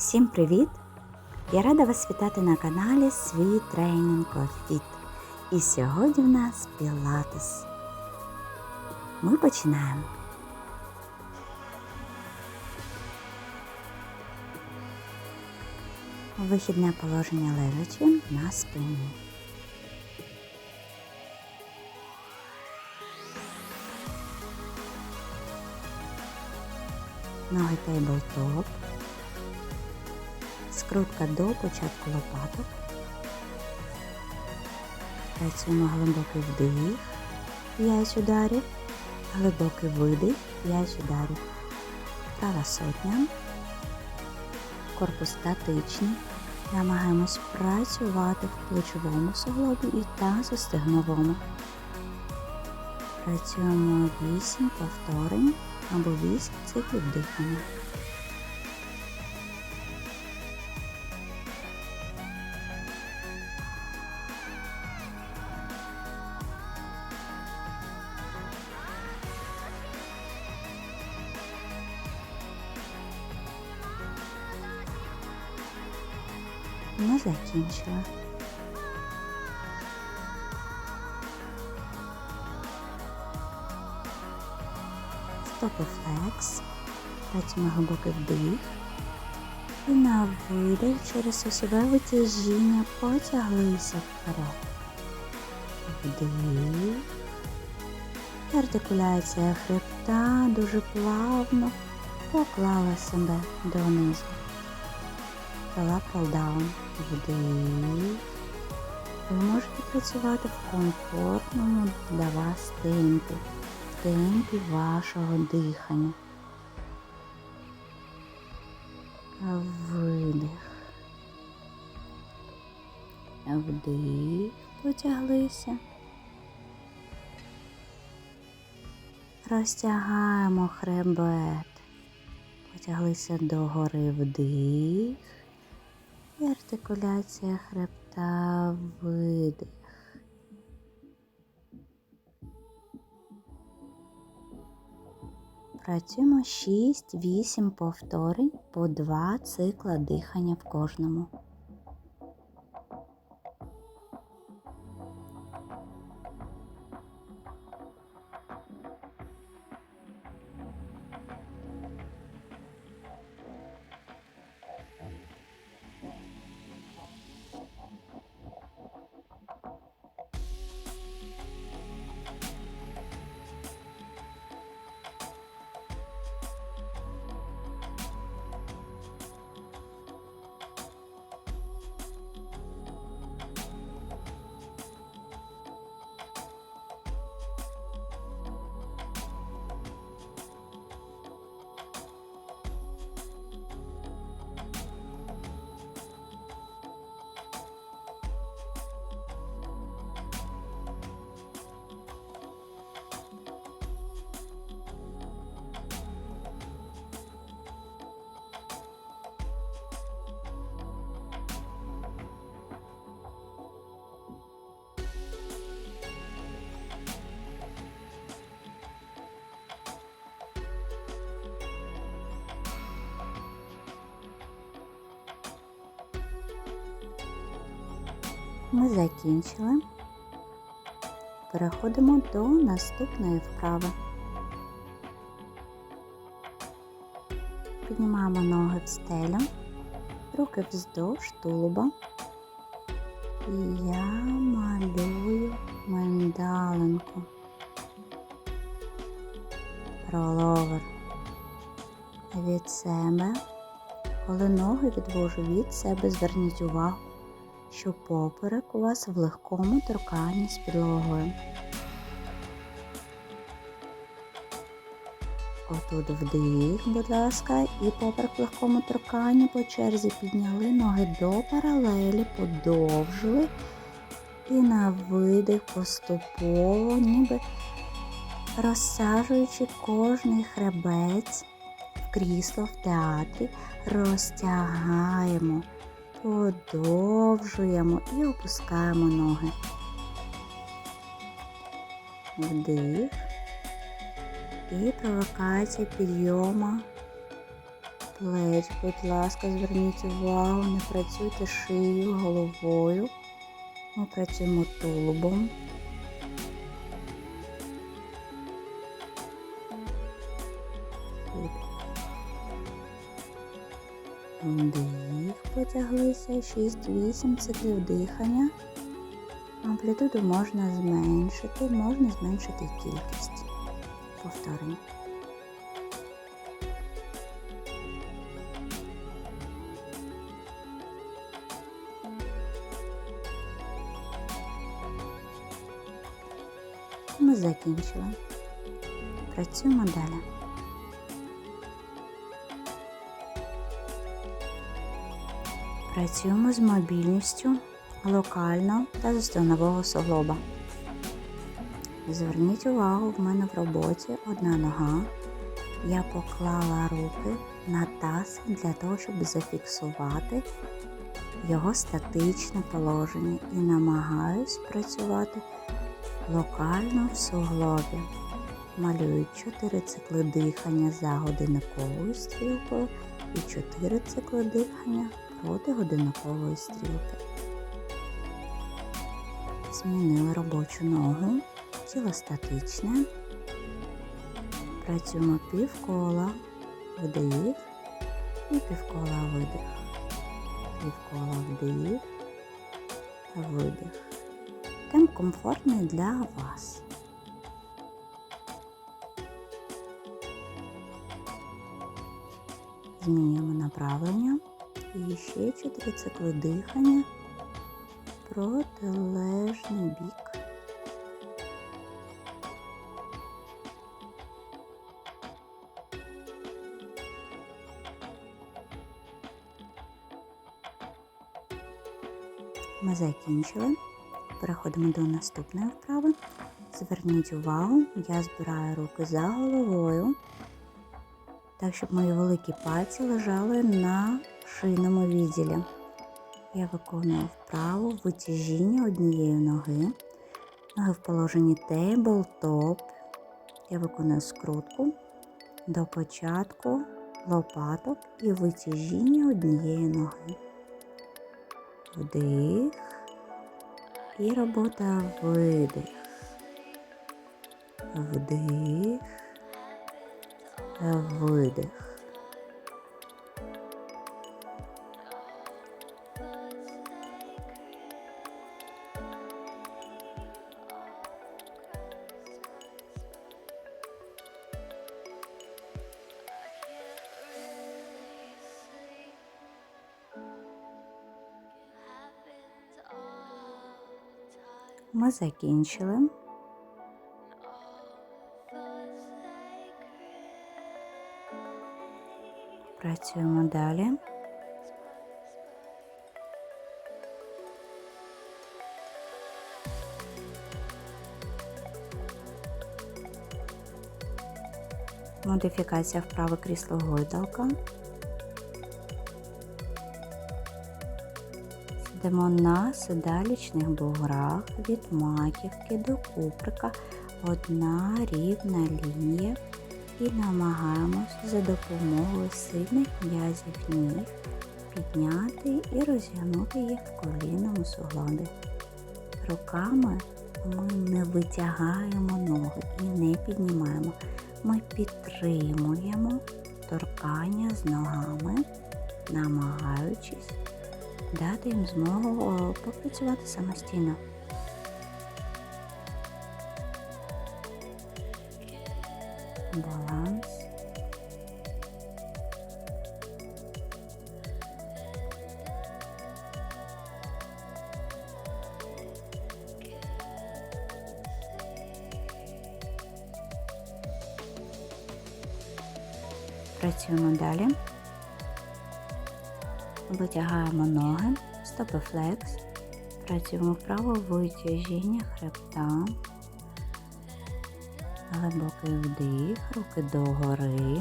Всім привіт! Я рада вас вітати на каналі Свій Тренінг Fit. І сьогодні в нас Пілатес. Ми починаємо. Вихідне положення лежачи на спині. Ноги тейблтоп. Скрутка до початку лопаток. Працюємо глибокий вдих, 5 ударів, глибокий видих, 5 ударів. Права сотня. Корпус статичний. Намагаємось працювати в плечовому суглобі і тазостегновому. Працюємо 8 повторень або 8 циклів дихання. Ми закінчили. Стопи флекс. Працюємо глибокий вдих. І на видих через осьове витяжіння потяглися вперед. Вдих. Артикуляція хребта дуже плавно поклала себе донизу. Down. Вдих. Ви можете працювати в комфортному для вас темпі, в темпі вашого дихання. Видих. Вдих. Потяглися. Розтягаємо хребет. Потяглися догори вдих. І артикуляція хребта видих. Працюємо 6-8 повторень по 2 цикла дихання в кожному. Ми закінчили. Переходимо до наступної вправи. Піднімаємо ноги в стелю, руки вздовж тулуба. І я малюю миндалинку. Роловер від себе. Коли ноги відвожу від себе, зверніть увагу що поперек у вас в легкому торканні з підлогою. Отут вдих, будь ласка, і поперек в легкому торканні по черзі підняли ноги до паралелі, подовжили. І на видих поступово, ніби розсаджуючи кожний хребець в крісло в театрі, розтягаємо подовжуємо і опускаємо ноги. Вдих і провокація підйома плеч, будь ласка, зверніть увагу, не працюйте шиєю, головою. Ми працюємо тулубом. Вдих, потяглися, 6-8 циклів дихання. Амплітуду можна зменшити, можна зменшити кількість повторень. Ми закінчили. Працюємо далі. Працюємо з мобільністю локально та застосовного суглоба. Зверніть увагу, в мене в роботі одна нога. Я поклала руки на таз для того, щоб зафіксувати його статичне положення і намагаюсь працювати локально в суглобі. Малюю 4 цикли дихання за годинниковою стрілкою і 4 цикли дихання проти годинникової стрілки. Змінили робочу ногу, тіло статичне. Працюємо півкола, вдих і півкола видих. Півкола вдих та видих. Темп комфортний для вас. Змінюємо направлення і ще 4 цикли дихання протилежний бік. Ми закінчили. Переходимо до наступної вправи. Зверніть увагу, я збираю руки за головою, так, щоб мої великі пальці лежали на шийному відділі. Я виконую вправу витяжіння однієї ноги. Ноги в положенні тейбл-топ. Я виконую скрутку до початку лопаток і витяжіння однієї ноги. Вдих. І робота видих. Вдих. Видих. Закінчили. Працюємо далі. Модифікація вправи крісло гойдалка. Сидимо на седалічних буграх від маківки до куприка одна рівна лінія і намагаємось за допомогою сильних м'язів ніг підняти і розігнути їх в колінному суглобі. Руками ми не витягаємо ноги і не піднімаємо. Ми підтримуємо торкання з ногами, намагаючись дати їм змогу попрацювати самостійно. Баланс. Працюємо далі. Витягаємо ноги, стопи флекс, працюємо вправо витяжіння хребта, глибокий вдих, руки догори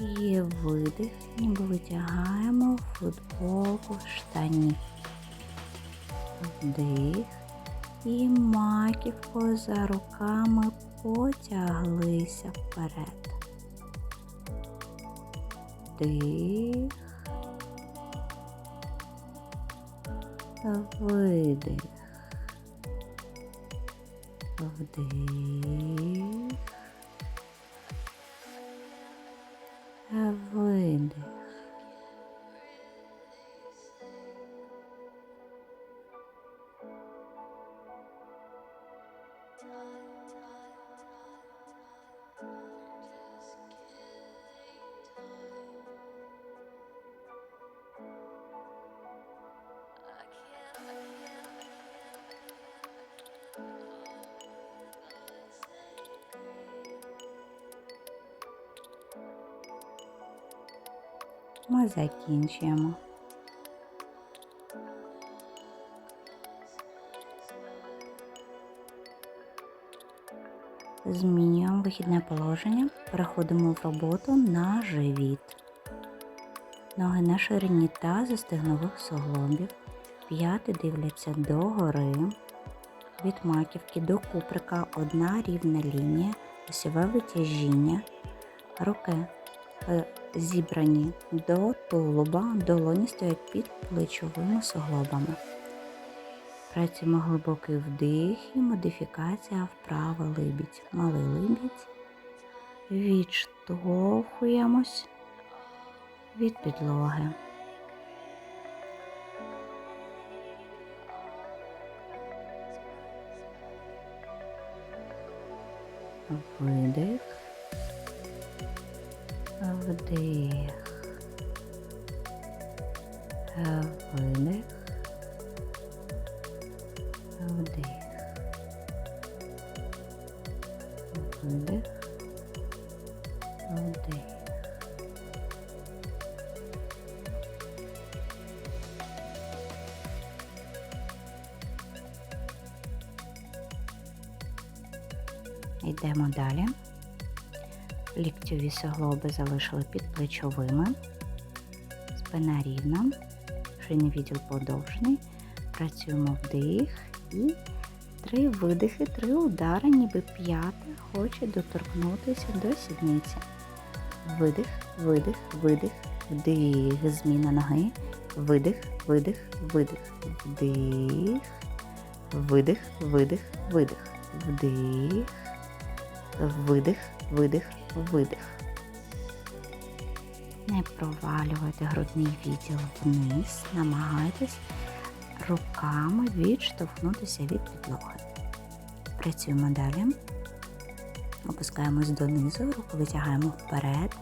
і видих, ніби витягаємо футболку в штані. Вдих і маківкою за руками потяглися вперед. Вдих. Видих. Вдих. Ми закінчуємо. Змінюємо вихідне положення, переходимо в роботу на живіт. Ноги на ширині тазу стегнових суглобів, п'яти дивляться догори, від маківки до куприка. Одна рівна лінія, осьове витяжіння, руки е, зібрані до тулуба, долоні стоять під плечовими суглобами. Працюємо глибокий вдих і модифікація вправа либідь. Малий либідь. Відштовхуємось від підлоги. Видих. Вдих. Видих. Вдих. Видих. Вдих. Йдемо далі. Ліктьові суглоби залишили під плечовими. Спина рівна, шийний відділ подовжений. Працюємо вдих і три видихи, три удари, ніби п'ята хоче доторкнутися до сідниці. Видих, видих, видих, вдих, зміна ноги. Видих, видих, видих, вдих, видих, видих, видих, вдих, видих, видих, видих. Не провалювайте грудний відділ вниз, намагайтесь руками відштовхнутися від підлоги. Працюємо далі. Опускаємось донизу, руку витягаємо вперед.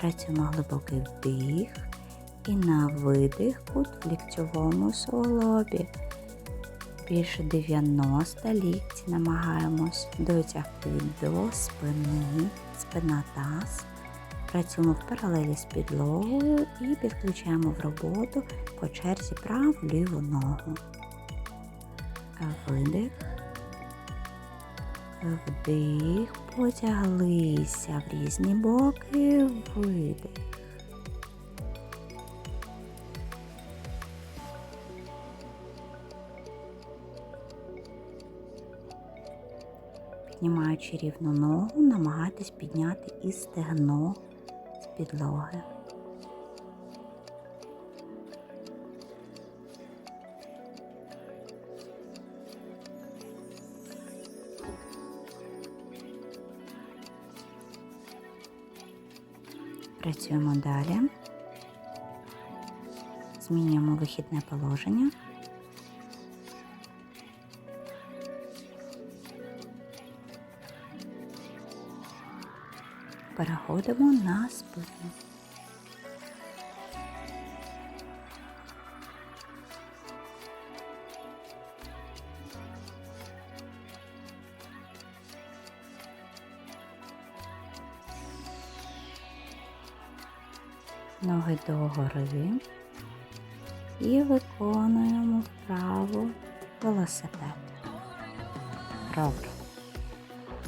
Працюємо глибокий вдих і на видих кут в ліктьовому суглобі. Більше 90 лікті намагаємось дотягти до спини, спина таз. Працюємо в паралелі з підлогою і підключаємо в роботу по черзі праву ліву ногу. Видих. Вдих, потяглися в різні боки, видих. Піднімаючи рівну ногу, намагайтесь підняти і стегно з підлоги. Працюємо далі. Змінюємо вихідне положення. Переходимо на спину. Ноги догори і виконуємо вправо велосипед. Ровер.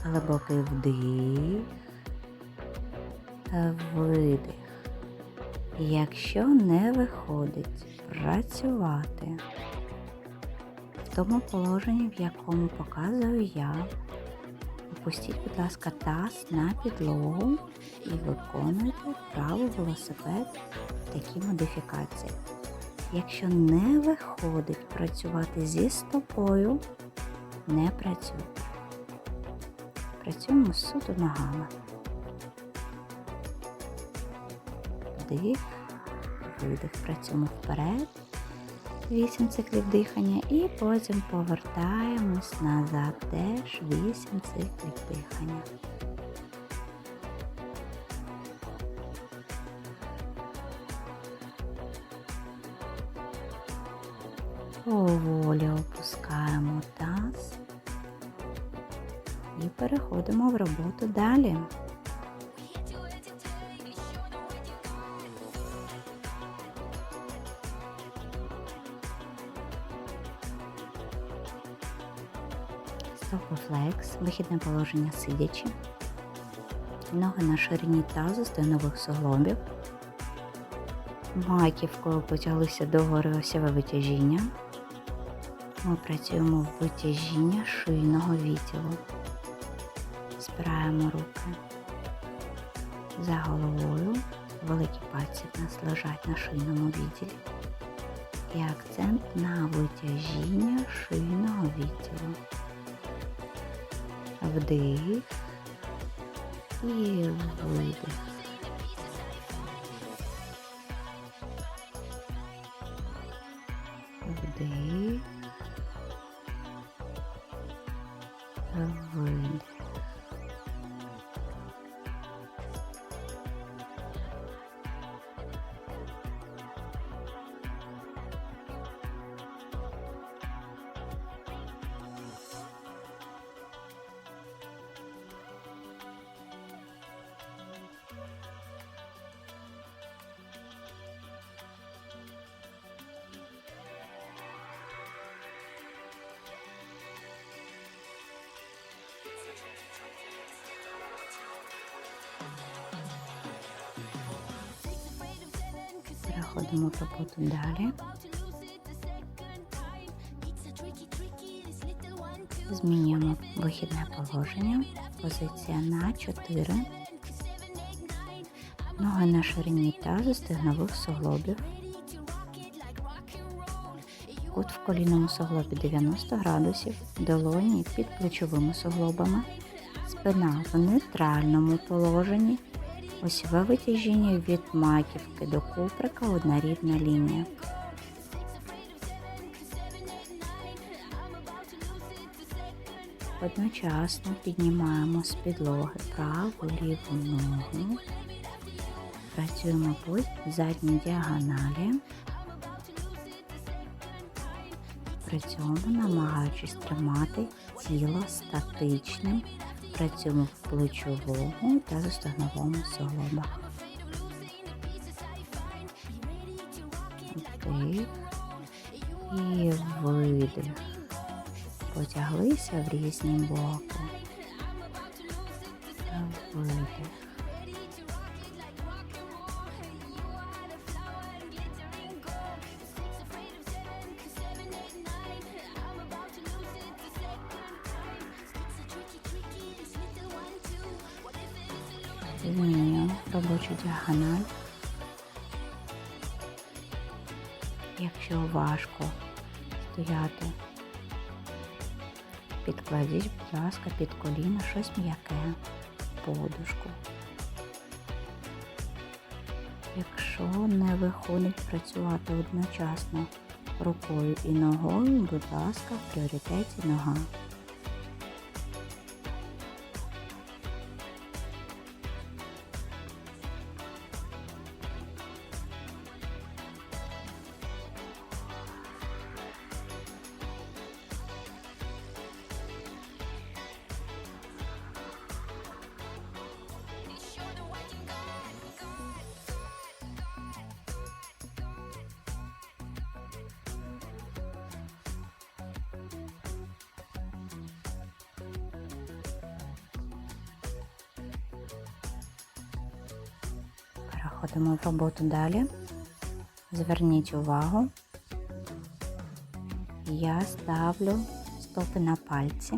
Глибокий вдих, видих. Якщо не виходить працювати в тому положенні, в якому показую я, опустіть, будь ласка, таз на підлогу і виконуйте вправу велосипед в такій модифікації. Якщо не виходить працювати зі стопою, не працюйте. Працюємо суто ногами. Вдих, видих. Працюємо вперед. 8 циклів дихання і потім повертаємось назад. Теж 8 циклів дихання. Поволі опускаємо таз і переходимо в роботу далі. Стопофлекс, вихідне положення сидячи. Ноги на ширині тазу стегнових суглобів. Маківкою потяглися догори осьове витяжіння. Ми працюємо в витяжіння шийного відділу. Спираємо руки за головою. Великі пальці в нас лежать на шийному відділі. І акцент на витяжіння шийного відділу. Вдих і видих. Вдих. Видих. Переходимо роботу далі. Змінюємо вихідне положення. Позиція на 4. Ноги на ширині тазу стегнових суглобів. Кут в колінному суглобі 90 градусів, долоні під плечовими суглобами, спина в нейтральному положенні, осьове витяжіння від маківки. До куприка одна рівна лінія. Одночасно піднімаємо з підлоги праву ліву ногу, працюємо по задній діагоналі, при цьому намагаючись тримати тіло статичним, працюємо в плечовому та застогновому суглобах. І видих потяглися в різні боки. Видих. Діагональ. Якщо важко стояти Підкладіть, будь ласка, під коліна щось м'яке, подушку. Якщо не виходить працювати одночасно рукою і ногою, будь ласка, в пріоритеті нога. Переходимо в роботу далі. Зверніть увагу, я ставлю стопи на пальці,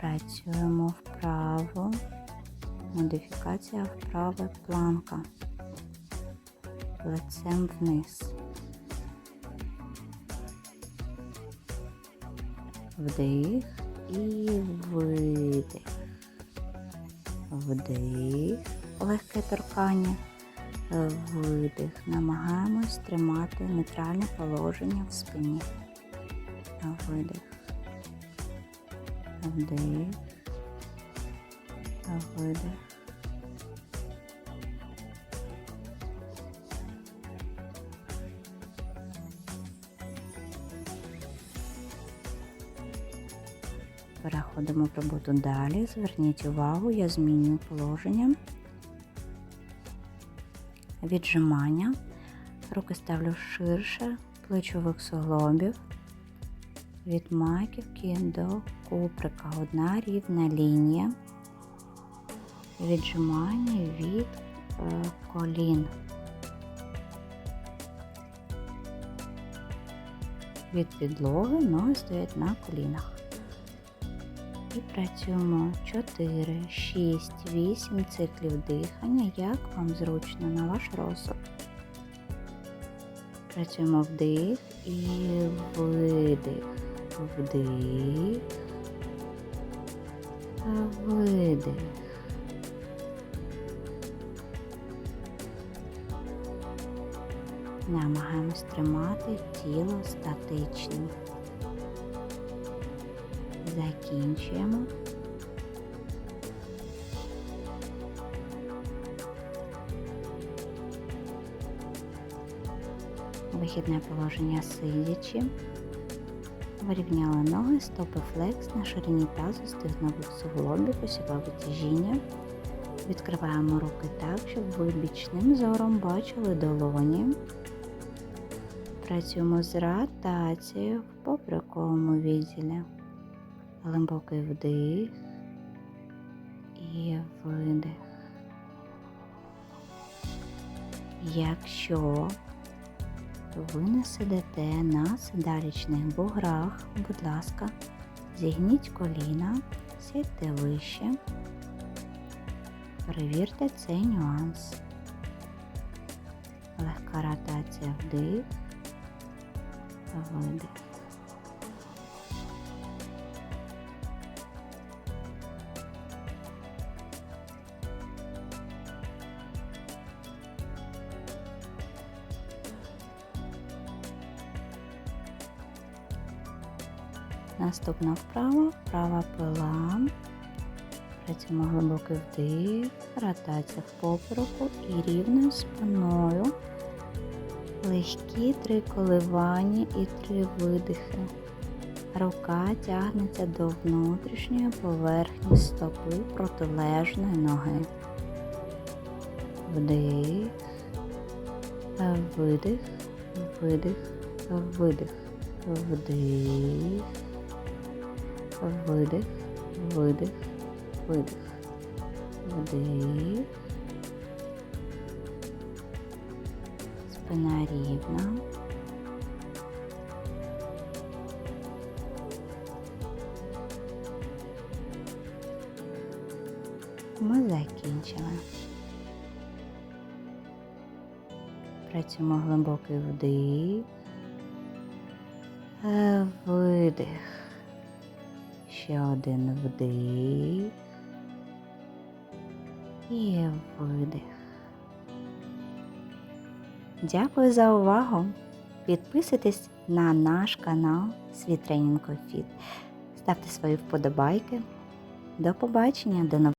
працюємо вправо, Модифікація вправи планка. Лицем вниз. Вдих і видих. Вдих. Легке торкання. Видих. Намагаємось тримати нейтральне положення в спині. Видих. Вдих. Видих. Переходимо в роботу далі. Зверніть увагу, я змінюю положення. Віджимання. Руки ставлю ширше плечових суглобів. Від маківки до куприка. Одна рівна лінія. Віджимання від е, колін. Від підлоги ноги стоять на колінах. І працюємо 4, 6, 8 циклів дихання, як вам зручно на ваш розсуд. Працюємо вдих і видих, вдих, видих. Намагаємось тримати тіло статичним. Закінчуємо. Вихідне положення сидячи. Вирівняли ноги, стопи флекс на ширині тазу стигнових суглобів, осіве витяжіння. Відкриваємо руки так, щоб ви бічним зором бачили долоні. Працюємо з ротацією в поперековому відділі. Глибокий вдих і видих. Якщо ви не сидите на седалічних буграх, будь ласка, зігніть коліна, сідьте вище. Перевірте цей нюанс. Легка ротація вдих, видих. Наступна вправа, вправа пила. Працюємо глибокий вдих, ротація в попереку і рівною спиною. Легкі три коливання і три видихи. Рука тягнеться до внутрішньої поверхні стопи протилежної ноги. Вдих, видих, видих, видих, вдих, видих, видих, видих, вдих. Спина рівна. Ми закінчили. Працюємо глибокий вдих, Е, видих. Ще один вдих і видих. Дякую за увагу. Підписуйтесь на наш канал Світ Тренінг. Ставте свої вподобайки. До побачення, до нових